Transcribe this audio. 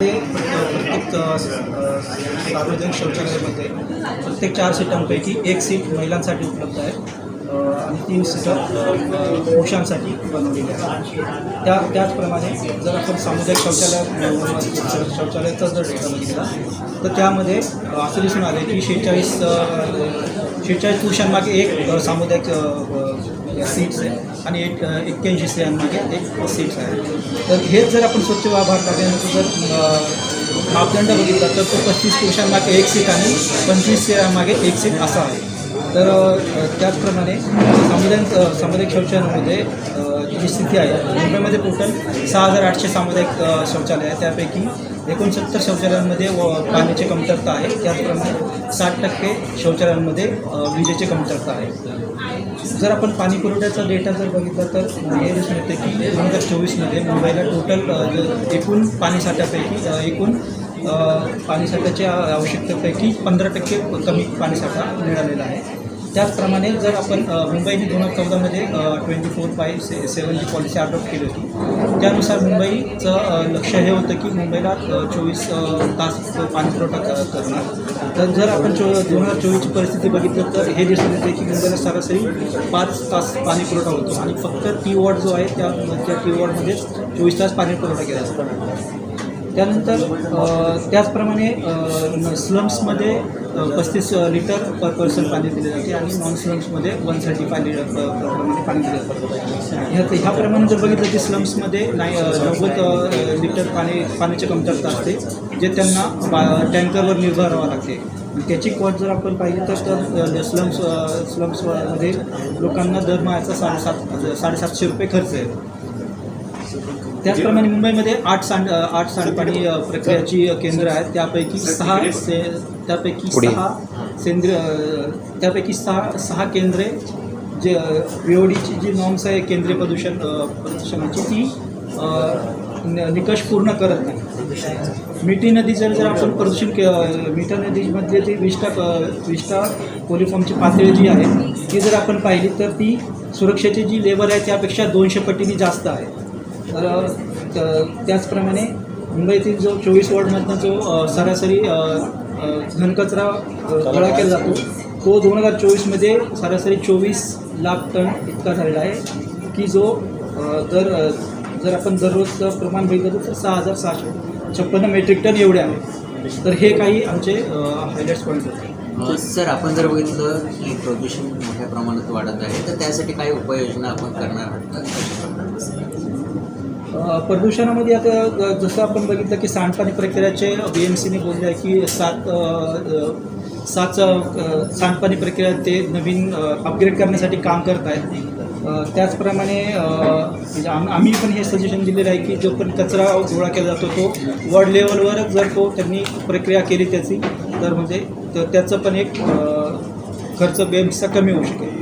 ते प्रत्येक सार्वजनिक शौचालयामध्ये प्रत्येक चार सीटांपैकी एक सीट महिलांसाठी उपलब्ध आहे. आणि तीन सीटं पुरुषांसाठी बनवलेली आहे त्या त्याचप्रमाणे जर आपण सामुदायिक शौचालय शौचालयाचा जर डेटा बघितला तर त्यामध्ये असं दिसून आले की शेहेचाळीस शेहेचाळीस पुरुषांमागे एक सामुदायिक सीट्स आहे. आणि एक एक्क्याऐंशी स्त्रियांमागे एक सीट्स आहे. तर हेच जर आपण स्वच्छ भारत अभियानाचं जर मापदंड बघितला तर तो पस्तीस पुरुषांमागे एक सीट आणि पंचवीस स्त्रियांमागे एक सीट असा आहे. तर त्याचप्रमाणे समुदाय सामुदायिक शौचालयामध्ये जी स्थिती आहे मुंबईमध्ये टोटल सहा हजार आठशे सामुदायिक शौचालय आहे. त्यापैकी एकोणसत्तर शौचालयांमध्ये व पाण्याची कमतरता आहे. त्याचप्रमाणे साठ टक्के शौचालयांमध्ये विजेची कमतरता आहे. जर आपण पाणी पुरवठ्याचा डेटा जर बघितला तर म्हणजे हे दिसून येते की दोन हजार चोवीसमध्ये मुंबईला टोटल एकूण पाणीसाठ्यापैकी एकूण पाणीसाठ्याच्या आवश्यकतेपैकी पंधरा टक्के कमी पाणीसाठा मिळालेला आहे. त्याचप्रमाणे जर आपण मुंबईने दोन हजार चौदामध्ये ट्वेंटी फोर बाय से सेवन जी पॉलिसी अडॉप्ट केली होती त्यानुसार मुंबईचं लक्ष हे होतं की मुंबईला चोवीस तास पाणी पुरवठा करणार. तर जर आपण चो दोन हजार चोवीसची परिस्थिती बघितली तर हे दिसून येते की मुंबईला सरासरी पाच तास पाणी पुरवठा होतो आणि फक्त टी वॉर्ड जो आहे त्या त्या टी वॉर्डमध्येच चोवीस तास पाणी पुरवठा केला जातो. त्यानंतर त्याचप्रमाणे स्लम्समध्ये पस्तीस लिटर पर पर्सन पाणी दिले जाते आणि नॉन स्लम्समध्ये वन थर्टी फाय लिटर प्रमाणे पाणी दिलं जातं. ह्या ह्याप्रमाणे जर बघितलं की स्लम्समध्ये नाही नव्वद लिटर पाणी पाण्याची कमतरता असते जे त्यांना बा टँकरवर निर्भर राहावं लागते. त्याची कॉट जर आपण पाहिली तर तर स्लम्स स्लम्समध्ये लोकांना दरमहाचा साडेसात साडेसातशे रुपये खर्च आहे. त्याचप्रमाणे मुंबईमध्ये आठ सांड आठ सांडपाणी प्रक्रियाची केंद्र आहेत. त्यापैकी सहा से त्यापैकी सहा सेंद्रिय त्यापैकी सहा सहा केंद्रे जे पी ओ डीची जी नॉर्म्स आहे केंद्रीय प्रदूषण प्रदूषणाची ती निकष पूर्ण करत नाही. मिठी नदी जर जर आपण प्रदूषण के मिठा नदीमधले ते विष्टा विष्टा कोलिफॉर्मची पातळी जी आहे ती जर आपण पाहिली तर ती सुरक्षेची जी लेवल आहे त्यापेक्षा दोनशे पटीने जास्त आहे. तर त- त्याचप्रमाणे मुंबईतील जो चोवीस वॉर्डमधनं जो सरासरी घनकचरा गोळा केला जातो तो दोन हजार चोवीसमध्ये सरासरी चोवीस लाख टन इतका झालेला आहे की जो दर जर आपण दररोजचं प्रमाण बघितलं तर सहा हजार सहाशे छप्पन्न मेट्रिक टन एवढे आहे. तर हे काही आमचे हायलाईट्स पॉईंट होते. सर आपण जर बघितलं की प्रदूषण मोठ्या प्रमाणात वाढत आहे तर त्यासाठी काही उपाययोजना आपण करणार आहात प्रदूषणामध्ये आता जसं आपण बघितलं की सांडपाणी प्रक्रियाचे बी एम सीने बोलले आहे की सात सात सांडपाणी प्रक्रिया ते नवीन अपग्रेड करण्यासाठी काम करत आहेत. त्याचप्रमाणे म्हणजे आम आम्ही पण हे सजेशन दिलेलं आहे की जो पण कचरा गोळा केला जातो तो वर्ल्ड लेवलवरच जर तो त्यांनी प्रक्रिया केली त्याची तर म्हणजे तर त्याचं पण एक खर्च बेमसा कमी होऊ शकेल.